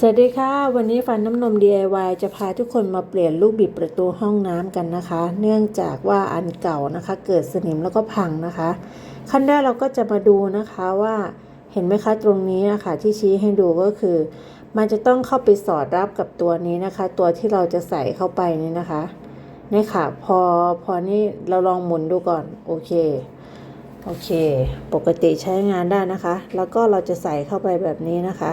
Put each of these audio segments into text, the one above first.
สวัสดีค่ะ วันนี้ฟันน้ำนม DIY จะพาทุกคนมาเปลี่ยนลูกบิดประตูห้องน้ำกันนะคะ เนื่องจากว่าอันเก่านะคะ เกิดสนิมแล้วก็พังนะคะ ขั้นแรกเราก็จะมาดูนะคะว่าเห็นไหมคะตรงนี้นะคะที่ชี้ให้ดูก็คือ มันจะต้องเข้าไปสอดรับกับตัวนี้นะคะ ตัวที่เราจะใส่เข้าไปนี่นะคะนี่ค่ะพอพอนี่เราลองหมุนดูก่อนโอเคโอเค ปกติใช้งานได้นะคะ แล้วก็เราจะใส่เข้าไปแบบนี้นะคะ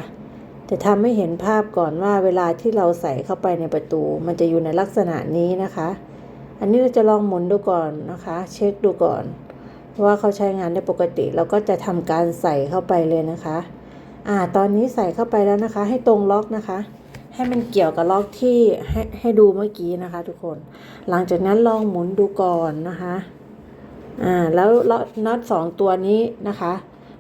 จะทำให้เห็นภาพก่อนว่าเวลาที่เราใส่เข้าไปในประตู มันจะอยู่ในลักษณะนี้นะคะ อันนี้เราจะลองหมุนดูก่อนนะคะ เช็คดูก่อนว่าเขาใช้งานได้ปกติเราก็จะทำการใส่เข้าไปเลยนะคะ อ่า ตอนนี้ใส่เข้าไปแล้วนะคะ ให้ตรงล็อกนะคะ ให้มันเกี่ยวกับล็อกที่ให้ให้ดูเมื่อกี้นะคะ ทุกคน หลังจากนั้นลองหมุนดูก่อนนะคะ อ่า แล้วน็อตสองตัวนี้นะคะ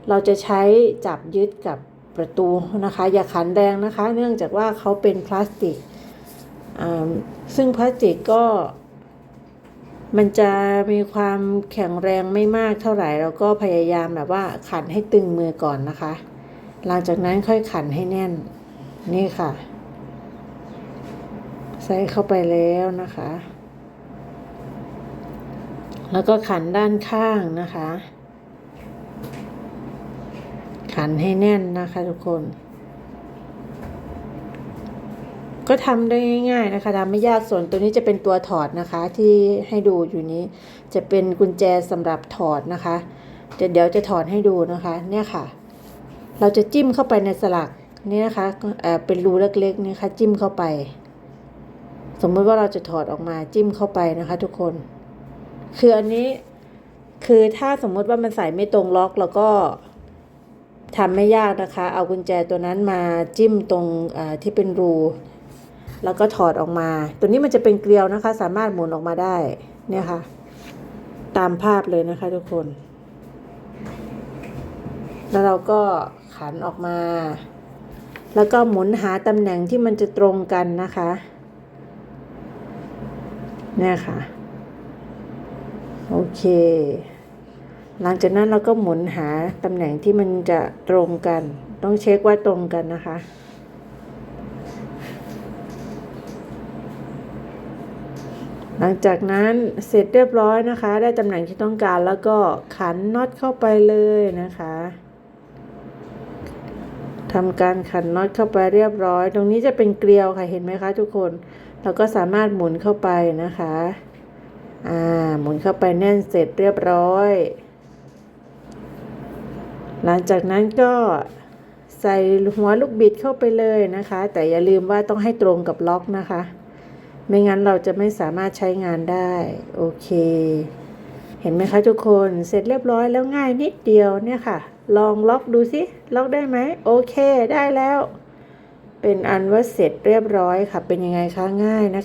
เราจะใช้จับยึดกับ ประตูนะคะ อย่าขันแรงนะคะ เนื่องจากว่าเขาเป็นพลาสติก ซึ่งพลาสติกก็ มันจะมีความแข็งแรงไม่มากเท่าไหร่เราก็พยายามแบบว่าขันให้ตึงมือก่อนนะคะ หลังจากนั้นค่อยขันให้แน่นนี่ค่ะ ใส่เข้าไปแล้วนะคะ แล้วก็ขันด้านข้างนะคะ ขันให้แน่นนะคะทุกคน ก็ทำได้ง่ายๆนะคะทำไม่ยากส่วนตัวนี้จะเป็นตัวถอดนะคะ ที่ให้ดูอยู่นี้จะเป็นกุญแจสำหรับถอดนะคะเดี๋ยวเดี๋ยวจะถอดให้ดูนะคะ เนี่ยค่ะ เราจะจิ้มเข้าไปในสลักนี่นะคะเออเป็นรูเล็กๆนี่ค่ะจิ้มเข้าไป สมมติว่าเราจะถอดออกมาจิ้มเข้าไปนะคะ ทุกคน คืออันนี้คือถ้าสมมติว่ามันใส่ไม่ตรงล็อกแล้วก็ ทำไม่ยากนะคะ เอากุญแจตัวนั้นมาจิ้มตรงที่เป็นรู แล้วก็ถอดออกมา ตัวนี้มันจะเป็นเกลียวนะคะ สามารถหมุนออกมาได้เนี่ยค่ะ ตามภาพเลยนะคะทุกคน แล้วเราก็ขันออกมา แล้วก็หมุนหาตำแหน่งที่มันจะตรงกันนะคะเนี่ยค่ะ โอเค หลังจากนั้นเราก็หมุนหาตำแหน่งที่มันจะตรงกัน ต้องเช็คว่าตรงกันนะคะ หลังจากนั้นเสร็จเรียบร้อยนะคะ ได้ตำแหน่งที่ต้องการแล้วก็ขันน็อตเข้าไปเลยนะคะทำการขันน็อตเข้าไปเรียบร้อย ตรงนี้จะเป็นเกลียวค่ะเห็นไหมคะ ทุกคนเราก็สามารถหมุนเข้าไปนะคะ อ่า หมุนเข้าไปแน่นเสร็จเรียบร้อย หลังจากนั้นก็ใส่หัวลูกบิดเข้าไปเลยนะคะ แต่อย่าลืมว่าต้องให้ตรงกับล็อกนะคะ ไม่งั้นเราจะไม่สามารถใช้งานได้ โอเค เห็นไหมคะทุกคนเสร็จเรียบร้อยแล้วง่ายนิดเดียวเนี่ยค่ะ ลองล็อกดูสิล็อกได้ไหมโอเคได้แล้ว เป็นอันว่าเสร็จเรียบร้อยค่ะ เป็นยังไงคะง่ายนะคะ